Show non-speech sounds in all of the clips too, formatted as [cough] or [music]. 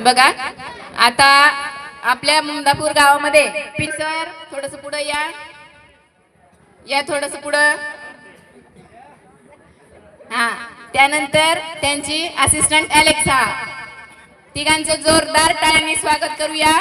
बघा आता आपल्या मुंदापूर गावामध्ये सर थोडस पुढं या. या थोडस पुढं. हा त्यानंतर त्यांची असिस्टंट अलेक्सा तिघांचं जोरदार टाळ्यांनी स्वागत करूया.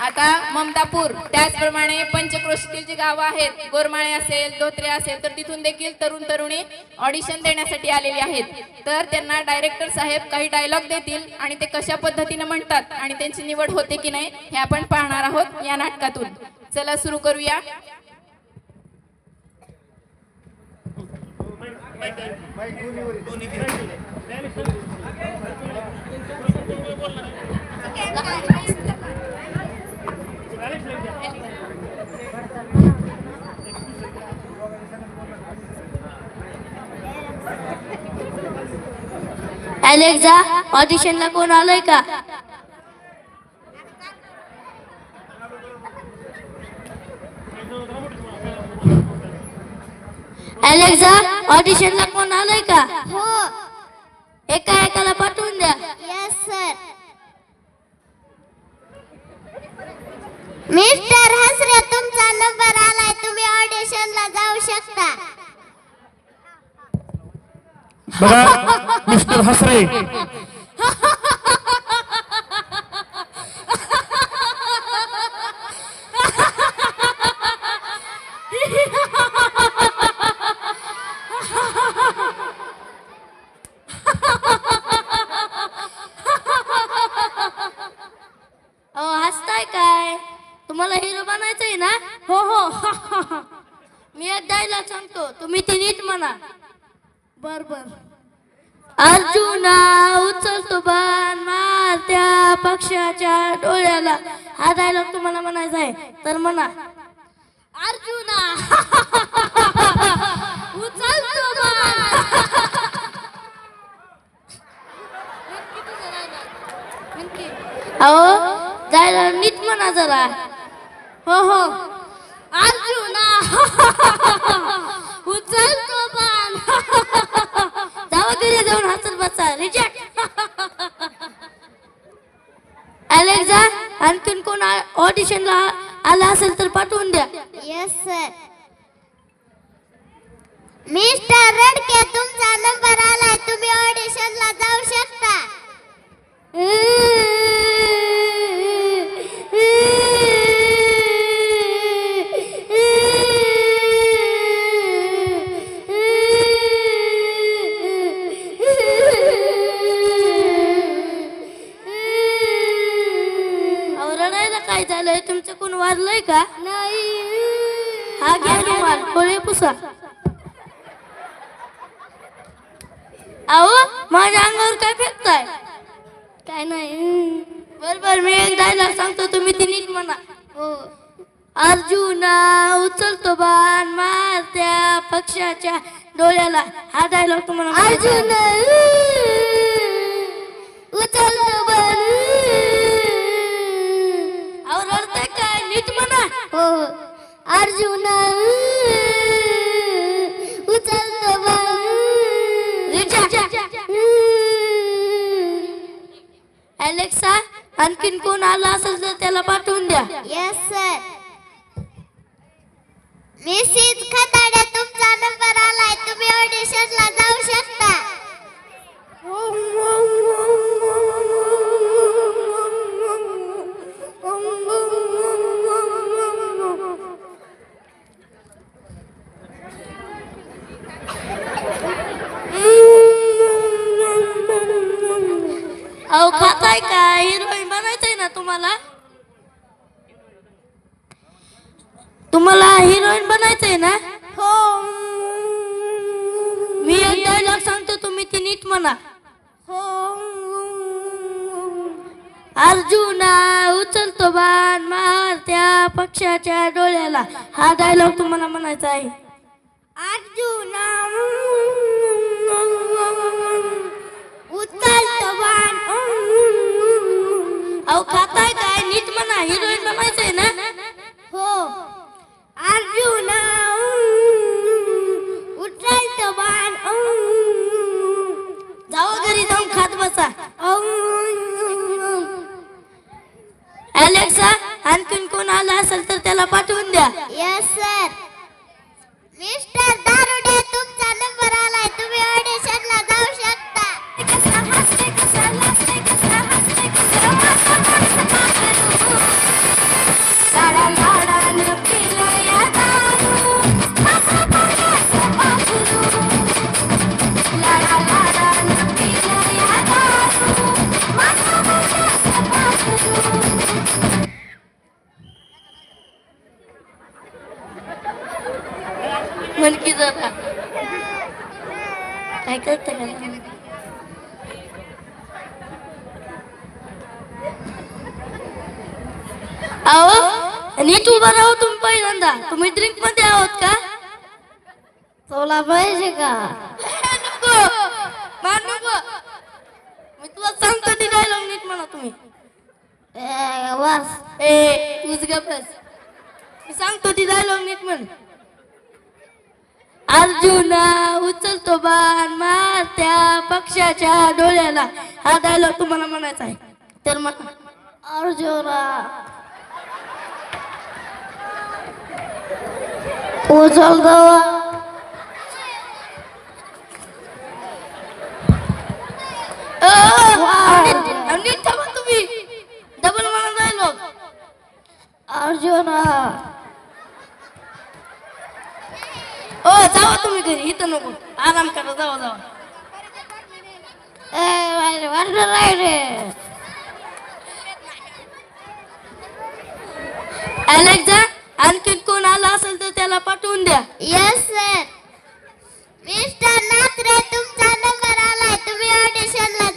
आता ममतापूर त्याचप्रमाणे पंचक्रोशीतील जी गावं आहेत गोरमाळे असेल धोत्रे असेल तर तिथून देखील तरुण तरुणी ऑडिशन देण्यासाठी आलेली आहेत. तर त्यांना डायरेक्टर साहेब काही डायलॉग देतील आणि ते कशा पद्धतीने म्हणतात आणि त्यांची निवड होते की नाही हे आपण पाहणार आहोत या नाटकातून. चला सुरू करूया. अलेक्सा ऑडिशनला कोण आलंय का? अलेक्सा ऑडिशनला कोण आलंय का? हो. एका एकाला पाठवून द्या. यस सर मिस्टर हसरे तुमचा नंबर आलाय. तुम्ही ऑडिशनला जाऊ शकता. बघा मिस्टर हसरे अहो हसताय काय तुम्हाला हिरो बनायचंय ना हो हो मी एक डायलॉग सांगतो तुम्ही ते नीट म्हणा बर बर अर्जुना उचलतो बाण मार त्या पक्षाच्या डोळ्याला. हा डायलॉग तुम्हाला म्हणायचा आहे. तर म्हणा. अर्जुना. [laughs] उचलतो अहो जायला नीट म्हणा जरा. हो हो अर्जुना उचलतो बाण जावा घरी जाऊन हसत बसा रिजेक्ट अलेक्सा आणखीन कोण ऑडिशनला आला असेल तर पाठवून द्या. येस सर मिस्टर रडके तुमचा नंबर आलाय. तुम्ही ऑडिशनला जाऊ शकता. पुसा. अहो माझ्या अंगावर काय फेकताय? काय नाही. बरोबर मी एक डायलॉग सांगतो तुम्ही ती नीट म्हणा. हो. अर्जुना उचलतो बाण मार त्या पक्षाच्या डोळ्याला. हा डायलॉग तुम्हाला अर्जुन उचलतो बाण. अहो रडताय काय? नीट म्हणा. हो. अर्जुना आणखीन कोण आला असेल तर त्याला पाठवून द्या. येस सर मिसिस खताडे तुमचा नंबर आलाय. तुम्ही ऑडिशनला जाऊ तुम्हाला हिरोईन बनायचंय ना? हो. मी एक डायलॉग सांगतो तुम्ही ती नीट म्हणा. हो. अर्जुना उचलतो बाण मार त्या पक्षाच्या डोळ्याला. हा डायलॉग तुम्हाला म्हणायचा आहे. अर्जुना पाठवून द्या. यस सर मिस्टर उभा राहू तुम्ही पहिल्यांदा. तुम्ही ड्रिंकमध्ये आहोत का? तुला पाहिजे का? नको. मान नको. मी तुला सांगतो ती डायलॉग नीट म्हणा तुम्ही. ए, बस. ए तूच ग बस. मी सांगतो ती डायलॉग नीट म्हण. अर्जुना उचलतो बाण मार त्या पक्षाच्या डोळ्याला. हा डायलॉग तुम्हाला म्हणायचा आहे. तर मग अर्जुना. उचल दवा अ, नीट- नीट थांबा तुम्ही डबल म्हणा डायलॉग अर्जुना ओ जावा तुम्ही घरी इथं नको आराम करा जावा जावा ए वाटलं नाही रे अलेक्झा आणखीन कोण आला असेल तर त्याला पाठवून द्या. यस सर मिस्टर नात्रे तुमचा नंबर आलाय. तुम्ही ऑडिशनला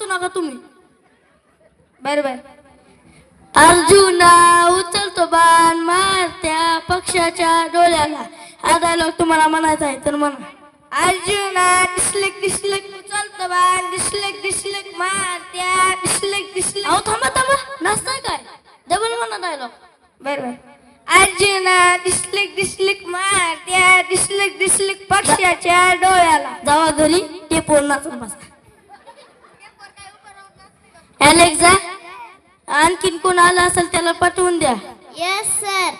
नाचू नका तुम्ही. बर बर. अर्जुना उचलतो बाण मार त्या पक्षाच्या डोळ्याला. हा डायलॉग तुम्हाला म्हणायचा आहे तर म्हणा. अर्जुना डिस्लेक डिस्लेक उचलतो बाण डिस्लेक डिस्लेक मार त्या डिस्लेक. दिसले अहो थांबा थांबा. नसतंय काय? डबल म्हणा डायलॉग बर बर. अर्जुना डिस्लिक डिस्लिक मार त्या डिस्लिक डिस्लिक पक्षाच्या डोळ्याला. जावा घरी ते नाचून बसा. अलेक्झा आणखीन कोण आला असेल त्याला पाठवून द्या. यस सर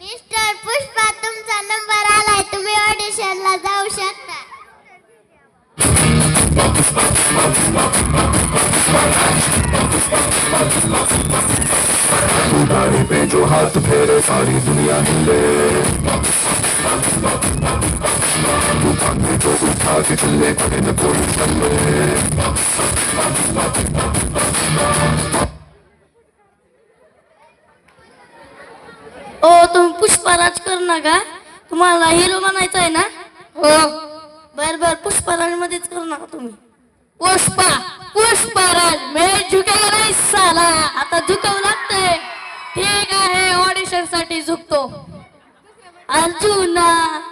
मिस्टर पुष्पा तुमचा नंबर आलाय. तुम्ही ऑडिशनला जाऊ शकता. गाड़ी पे जो हाथ फेरे सारी दुनिया हिले चले पड़े न कोई चले ओ तुम्ही पुष्पराज कर ना का तुम्हाला हिरो बनायचं आहे ना? हो. बर बर पुष्पराज मध्येच कर ना तुम्ही. पुष्पा पुष्पराज मी झुकेला नाही साला. आता झुकावं लागतंय. ठीक आहे ऑडिशनसाठी झुकतो. अर्जुना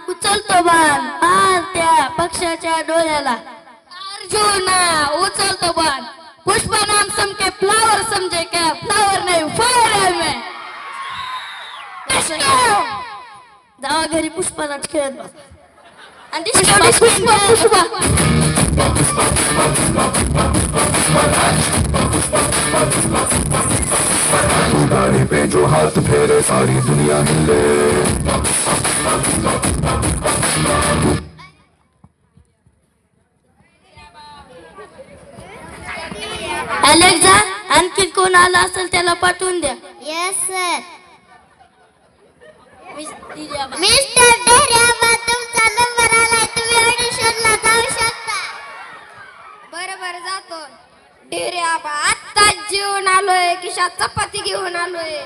उचलतो बाण मार त्या पक्षाच्या डोळ्याला. अर्जुना उचलतो बाण. पुष्पा नाम समके फ्लावर समजे क्या फ्लावर नाही फायर है मैं जावा घरी पुष्पाराज खेळत बस. आणि पुष्पा पुष्पा गाड़ी पे जो हाथ फेरे सारी दुनिया हिले अलेक्झा आणखी कोण आला असेल त्याला पाठवून द्या. यस सर मिस- मिस्टर डेऱ्याबा तुमचा नंबर आलाय तुम्ही ऑडिशनला जाऊ शकता. बरं बरं जातो. आत्ताच जेवण आलोय किशात चपाती घेऊन आलोय.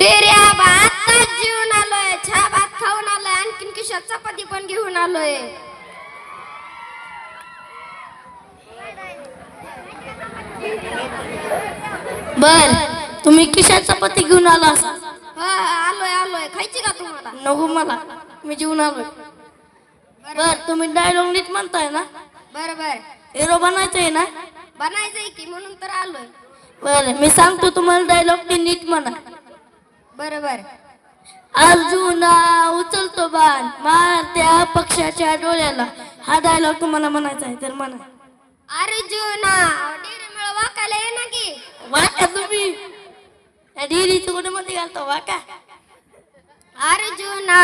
बिर्या भात आलोय छा भात खाऊन आलोय आणखीन किशोर चपाती पण घेऊन आलोय. बर तुम्ही किशोर चपाती घेऊन आला आलोय आलोय. खायची का तुम्हाला? नको मला मी जीवन आलोय. बर तुम्ही डायलॉग नीट म्हणताय ना? बर बर. हिरो बनायचंय ना? बनायचंय की म्हणून तर आलोय. बर मी सांगतो तुम्हाला डायलॉग ते नीट म्हणा. बर बर अर्जुना उचलतो बाण मार त्या पक्षाच्या डोळ्याला. हा डायलॉग तुम्हाला म्हणायचा आहे तर म्हणा. अर्जुना डेरी मिळ वाकायला ये ना की. वाका तुम्ही. या डेअरीचं कुठे मध्ये घालतो वाका? अर्जुना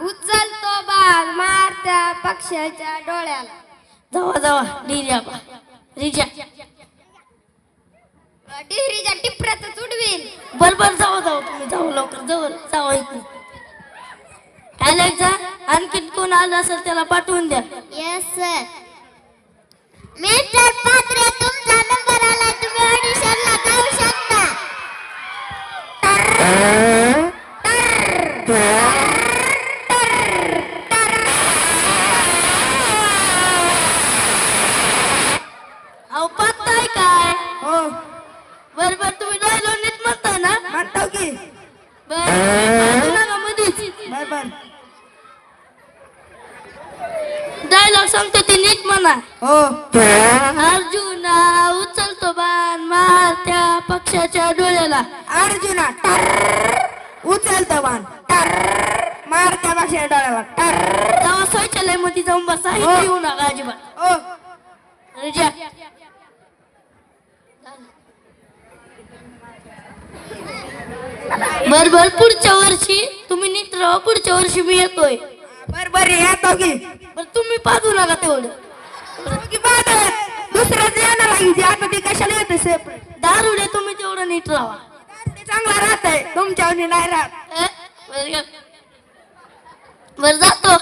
उचलतो बाग मार त्या पक्षाच्या डोळ्याला. जावा जावा डेअरी आपा. रिजा डिहरीच्या टिपऱ्यात उडवील बर बर जावा जावा तुम्ही जाऊ लवकर जवळ जावा इथे अलेक्सा आणखीन कोण आलं असेल त्याला पाठवून द्या. येस सर मिस्टर पात्रे तुमचा नंबर आलाय तुम्ही ऑडिशनला जाऊ शकता. डायलॉग सांगतो ते नीट म्हणा. हो. अर्जुना उचलतो बाण मार त्या पक्षाच्या डोळ्याला. अर्जुना टर उचलतो बाण टर मार त्या मागच्या डोळ्याला. टर तेव्हा शौचालयमध्ये जाऊन बसा इथे येऊ नका अजिबात. हो. रिजा बर बर पुढच्या वर्षी तुम्ही नीट राहा पुढच्या वर्षी मी येतोय. बर बर येतो की तुम्ही पाहू नका तेवढं. बाद दुसरं जे येणार आहे ते आता ते कशाला येते सेपरेट दारुडे तुम्ही तेवढं नीट राहा. ते चांगला राहत आहे. तुमच्या नाही राहत. बर जातो.